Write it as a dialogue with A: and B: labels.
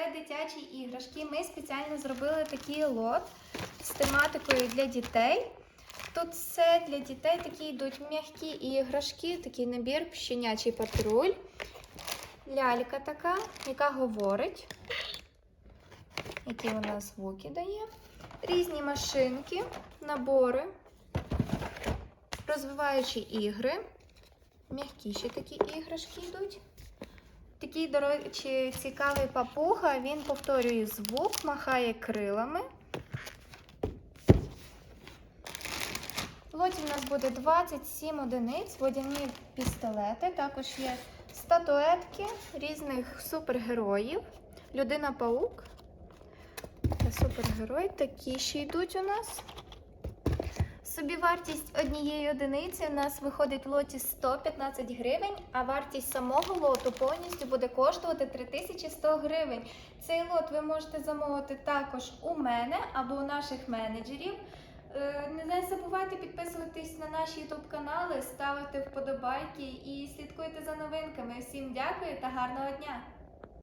A: це дитячі іграшки. Ми спеціально зробили такий лот з тематикою для дітей. Тут все для дітей такі йдуть м'які іграшки, такий набір щенячий патруль. Лялька така, яка говорить, які вона звуки дає. Різні машинки, набори, розвиваючі ігри. М'якіші такі іграшки йдуть. Такий, до речі, цікавий папуга. Він повторює звук, махає крилами. Лоті у нас буде 27 одиниць, водяні пістолети. Також є статуетки різних супергероїв. Людина-паук. Та супергерой. Такі ще йдуть у нас. Собівартість однієї одиниці у нас виходить в лоті 115 гривень, а вартість самого лоту повністю буде коштувати 3100 гривень. Цей лот ви можете замовити також у мене або у наших менеджерів. Е, Не забувайте підписуватись на наші YouTube канали, ставити вподобайки і слідкуйте за новинками. Всім дякую та гарного дня!